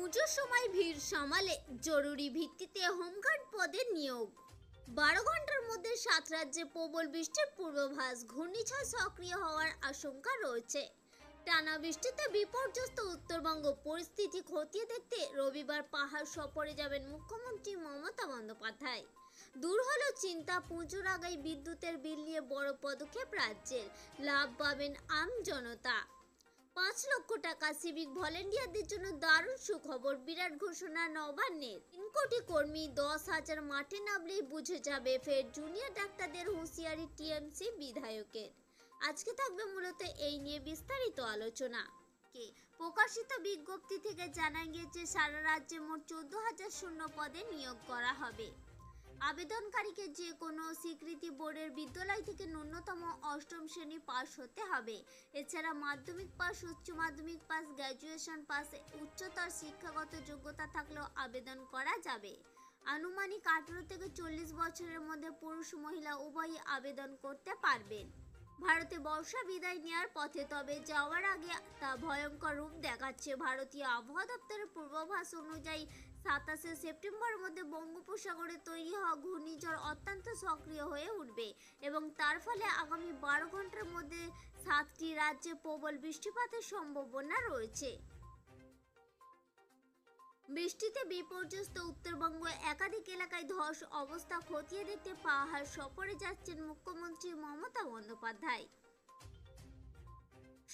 পুজোর সময় ভিড় সামালে জরুরি ভিত্তিতে হোমগার্ড পদে নিয়োগ। বারো ঘণ্টার মধ্যে সাত রাজ্যে প্রবল বৃষ্টির পূর্বাভাস, ঘূর্ণিঝড় সক্রিয় হওয়ার আশঙ্কা রয়েছে। টানা বৃষ্টিতে বিপর্যস্ত উত্তরবঙ্গ, পরিস্থিতি খতিয়ে দেখতে রবিবার পাহাড় সফরে যাবেন মুখ্যমন্ত্রী মমতা বন্দ্যোপাধ্যায়। দূর হলো চিন্তা, পুজোর আগাই বিদ্যুতের বিল নিয়ে বড় পদক্ষেপ রাজ্যের। লাভ পাবেন আম জনতা। পাঁচ লক্ষ টাকা সিভিক ভলেন্টিয়ারদের জন্য দারুণ সুখবর। বিরাট ঘোষণা নবান্নের। তিন কোটি কর্মী দশ হাজার মাঠে নামলেই বুঝে যাবে ফের জুনিয়র ডাক্তারদের হুঁশিয়ারি টিএমসি বিধায়কের। আজকে থাকবে মূলত এই নিয়ে বিস্তারিত আলোচনা। কে? প্রকাশিত বিজ্ঞপ্তি থেকে জানা গিয়েছে, সারা রাজ্যে মোট চোদ্দ হাজার শূন্য পদে নিয়োগ করা হবে। আবেদনকারীকে যে কোনো স্বীকৃতি বোর্ডের বিদ্যালয় থেকে ন্যূনতম অষ্টম শ্রেণি পাস হতে হবে। এছাড়া মাধ্যমিক পাস উচ্চ মাধ্যমিক পাস গ্র্যাজুয়েশন পাস উচ্চতর শিক্ষাগত যোগ্যতা থাকলেও আবেদন করা যাবে। আনুমানিক আঠেরো থেকে চল্লিশ বছরের মধ্যে পুরুষ মহিলা উভয়ই আবেদন করতে পারবেন। ভারতে বর্ষা বিদায় নেওয়ার পথে, তবে যাওয়ার আগে তা ভয়ঙ্কর রূপ দেখাচ্ছে ভারতীয় আবহাওয়া দপ্তরের পূর্বাভাস অনুযায়ী সাতাশে সেপ্টেম্বরের মধ্যে বঙ্গোপসাগরে তৈরি হওয়া ঘূর্ণিঝড় অত্যন্ত সক্রিয় হয়ে উঠবে এবং তার ফলে আগামী বারো ঘণ্টার মধ্যে সাতটি রাজ্যে প্রবল বৃষ্টিপাতের সম্ভাবনা রয়েছে। বৃষ্টিতে বিপর্যস্ত উত্তরবঙ্গ, একাধিক এলাকায় ধস, অবস্থা খতিয়ে দেখতে পাহাড় সফরে যাচ্ছেন মুখ্যমন্ত্রী মমতা বন্দ্যোপাধ্যায়।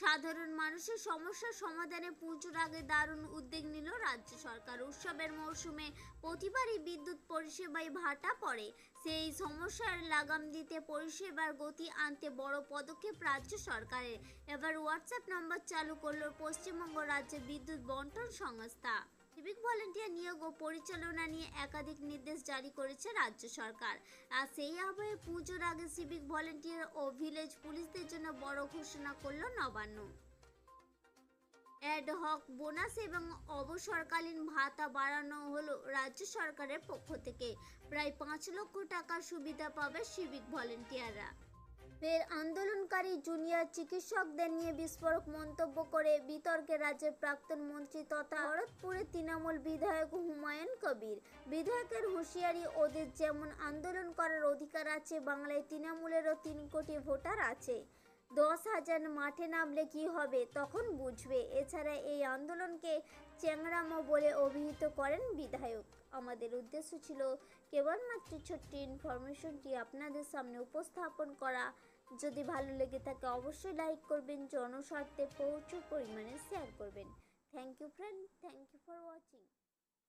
সাধারণ মানুষের সমস্যার সমাধানে পুজোর আগে দারুণ উদ্যোগ নিল রাজ্য সরকার। উৎসবের মরশুমে প্রতিবারই বিদ্যুৎ পরিষেবায় ভাটা পড়ে। সেই সমস্যার লাগাম দিতে পরিষেবার গতি আনতে বড় পদক্ষেপ রাজ্য সরকারের। এবার হোয়াটসঅ্যাপ নম্বর চালু করল পশ্চিমবঙ্গ রাজ্য বিদ্যুৎ বন্টন সংস্থা। সিভিক ভলেন্টিয়ার নিয়োগ ও পরিচালনা নিয়ে একাধিক নির্দেশ জারি করেছে রাজ্য সরকার। আর সেই আবহে পুজোর আগে সিভিক ভলেন্টিয়ার ও ভিলেজ পুলিশদের জন্য বড় ঘোষণা করল নবান্ন। অ্যাড হক বোনাস এবং অবসরকালীন ভাতা বাড়ানো হলো রাজ্য সরকারের পক্ষ থেকে। প্রায় পাঁচ লক্ষ টাকার সুবিধা পাবে সিভিক ভলেন্টিয়াররা। ফের আন্দোলনকারী জুনিয়র চিকিৎসকদের নিয়ে বিস্ফোরক মন্তব্য করে বিতর্কে রাজ্যের প্রাক্তন মন্ত্রী তথা ভরতপুরে তৃণমূল বিধায়ক হুমায়ুন কবির। বিধায়কের হুঁশিয়ারি ওদের যেমন আন্দোলন করার অধিকার আছে, বাংলায় তৃণমূলেরও তিন কোটি ভোটার আছে। দশ হাজার মাঠে নামলে কি হবে? তখন বুঝবে। এছাড়া এই আন্দোলনকে চ্যাংরামো বলে অভিহিত করেন বিধায়ক। আমাদের উদ্দেশ্য ছিল কেবলমাত্র ছোট্ট ইনফরমেশনটি আপনাদের সামনে উপস্থাপন করা। যদি ভালো লেগে থাকে, অবশ্যই লাইক করবেন, জনস্বার্থে প্রচুর পরিমাণে শেয়ার করবেন। Thank you friend thank you for watching.